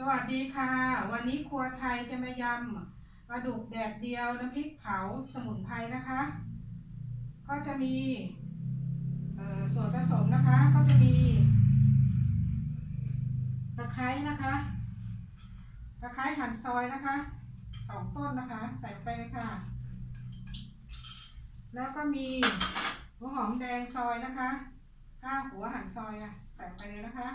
สวัสดีค่ะ วันนี้ครัวไทยจะมายำปลาดุกแดดเดียวน้ำพริกเผาสมุนไพรนะคะ ก็จะมีส่วนผสมนะคะก็จะมีตะไคร้นะคะตะไคร้หั่นซอยนะคะสองต้นนะคะ ใส่ไปเลยค่ะ แล้วก็มีหัวหอมแดงซอยนะคะห้าหัวหั่นซอยอะใส่ไปเลยนะคะ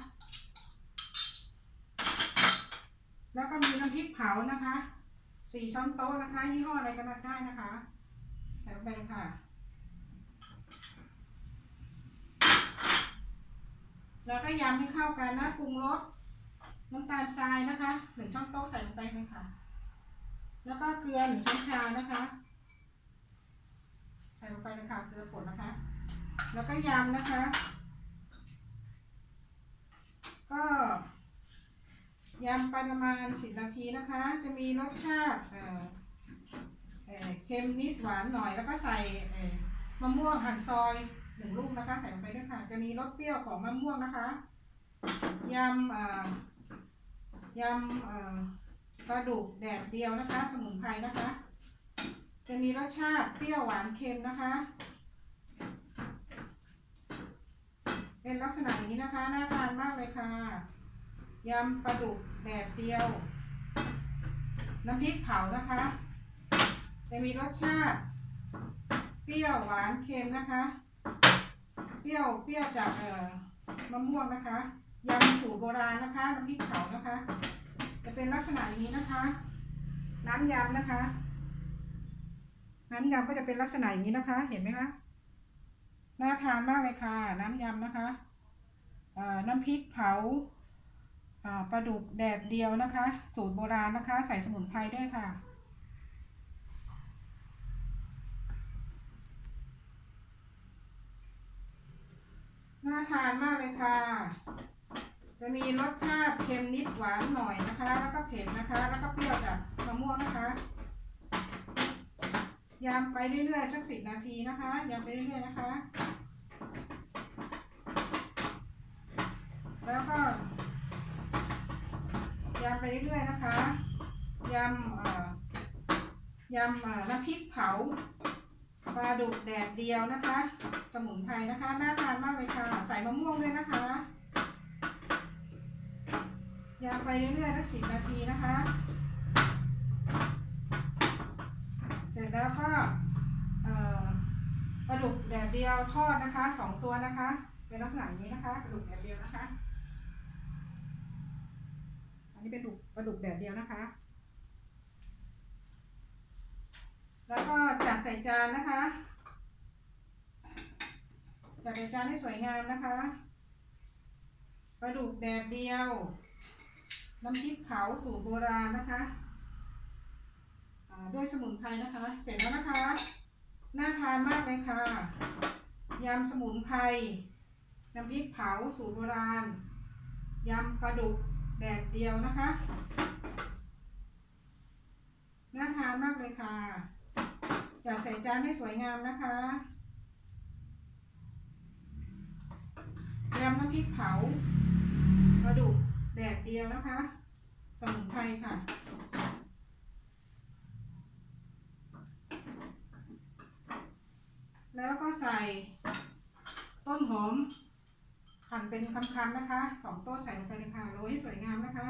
แล้วก็มีน้ำพริกเผานะคะสี่ช้อนโต๊ะนะคะยี่ห้ออะไรก็ได้นะคะใส่ลงไปเลยค่ะ แล้วก็ยำให้เข้ากันนะปรุงรสน้ำตาลทรายนะคะหนึ่งช้อนโต๊ะใส่ลงไปเลยค่ะ แล้วก็เกลือหนึ่งช้อนชานะคะ ใส่ลงไปเลยค่ะเกลือป่นนะคะ แล้วก็ยำนะคะ ก็ำไปประมาณสิบนาทีนะคะ จะมีรสชาติเอ่อเอ่อเค็มนิดหวานหน่อยแล้วก็ใส่เอ่อมะม่วงหั่นซอยหนึ่งลูกนะคะ ใส่ลงไปด้วยค่ะ จะมีรสเปรี้ยวของมะม่วงนะคะยำเอ่อยำเอ่อปลาดุกแดดเดียวนะคะ สมุนไพรนะคะ จะมีรสชาติเปรี้ยวหวานเค็มนะคะ เป็นลักษณะอย่างนี้นะคะน่าทานมากเลยค่ะ ยำปลาดุกแดดเดียว น้ำพริกเผานะคะ จะมีรสชาติ เปรี้ยวหวานเค็มนะคะ เปรี้ยวเปรี้ยวจากเอ่อมะม่วงนะคะยำสูตรโบราณนะคะน้ำพริกเผานะคะ จะเป็นลักษณะอย่างนี้นะคะ น้ำยำนะคะ น้ำยำก็จะเป็นลักษณะอย่างนี้นะคะ เห็นไหมคะน่าทานมากเลยค่ะ น้ำยำนะคะน้ำพริกเผา ปลาดุกแดดเดียวนะคะ สูตรโบราณนะคะ ใส่สมุนไพรด้วยค่ะ น่าทานมากเลยค่ะ จะมีรสชาติเค็มนิดหวานหน่อยนะคะ แล้วก็เผ็ดนะคะ แล้วก็เปรี้ยวจากมะม่วงนะคะ ยำไปเรื่อยๆสักสิบนาทีนะคะ ยำไปเรื่อยๆนะคะ แล้วก็ยำไป เรื่อยๆนะคะยำยำน้ำพริกเผาปลาดุกแดดเดียวนะคะ สมุนไพรนะคะ น่าทานมากเลยค่ะ ใส่มะม่วงด้วยนะคะยำไปเรื่อยๆสักสิบนาทีนะคะ เสร็จแล้วก็ปลาดุกแดดเดียวทอดนะคะสองตัวนะคะ เป็นลักษณะนี้นะคะปลาดุกแดดเดียวนะคะ นนี้เป็นดุกปลาดุกแดดเดียวนะคะ แล้วก็จัดใส่จานนะคะ จัดใส่จานให้สวยงามนะคะปลาดุกแดดเดียว น้ำพริกเผาสูตรโบราณนะคะด้วยสมุนไพรนะคะ เสร็จแล้วนะคะ น่าทานมากเลยค่ะ ยำสมุนไพร น้ำพริกเผาสูตรโบราณ ยำปลาดุก แดดเดียวนะคะ น่าทานมากเลยค่ะจัดใส่จานให้สวยงามนะคะยำน้ำพริกเผาปลาดุกแดดเดียวนะคะ สมุนไพรค่ะแล้วก็ใส่ต้นหอม หั่นเป็นคำๆนะคะสองต้นใส่ลงไปเลยค่ะโรยให้สวยงามนะคะ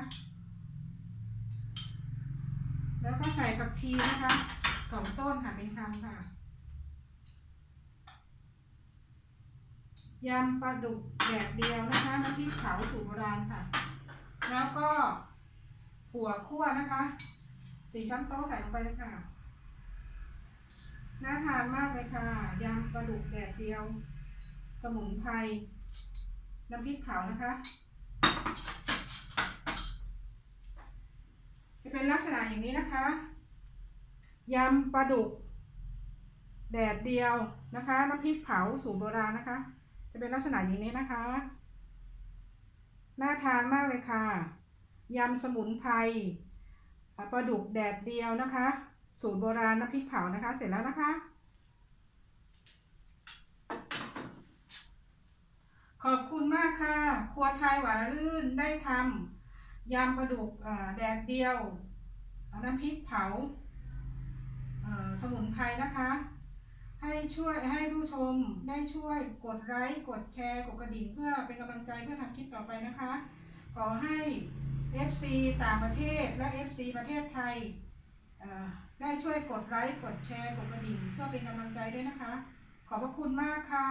แล้วก็ใส่ผักชีนะคะสองต้นหั่นเป็นคำค่ะยำปลาดุกแดดเดียวนะคะน้ำพริกเผาสูตรโบราณค่ะ แล้วก็หัวคั่วนะคะสี่ช้อนโต๊ะใส่ลงไปเลยค่ะน่าทานมากเลยค่ะยำปลาดุกแดดเดียว สมุนไพร น้ำพริกเผานะคะ จะเป็นลักษณะอย่างนี้นะคะ ยำปลาดุก แดดเดียวนะคะ น้ำพริกเผาสูตรโบราณนะคะ จะเป็นลักษณะอย่างนี้นะคะ น่าทานมากเลยค่ะ ยำสมุนไพรปลาดุกแดดเดียวนะคะ สูตรโบราณน้ำพริกเผานะคะ เสร็จแล้วนะคะ ขอบคุณมากค่ะ ครัวไทยหวานลื่นได้ทำยำปลาดุกแดดเดียว น้ำพริกเผาสมุนไพรนะคะ ให้ช่วยให้ผู้ชมได้ช่วยกดไลค์กดแชร์กดกระดิ่งเพื่อเป็นกำลังใจเพื่อทำคลิปต่อไปนะคะ ขอให้ FC ต่างประเทศและ FC ประเทศไทยได้ช่วยกดไลค์กดแชร์กดกระดิ่งเพื่อเป็นกำลังใจด้วยนะคะ ขอบพระคุณมากค่ะ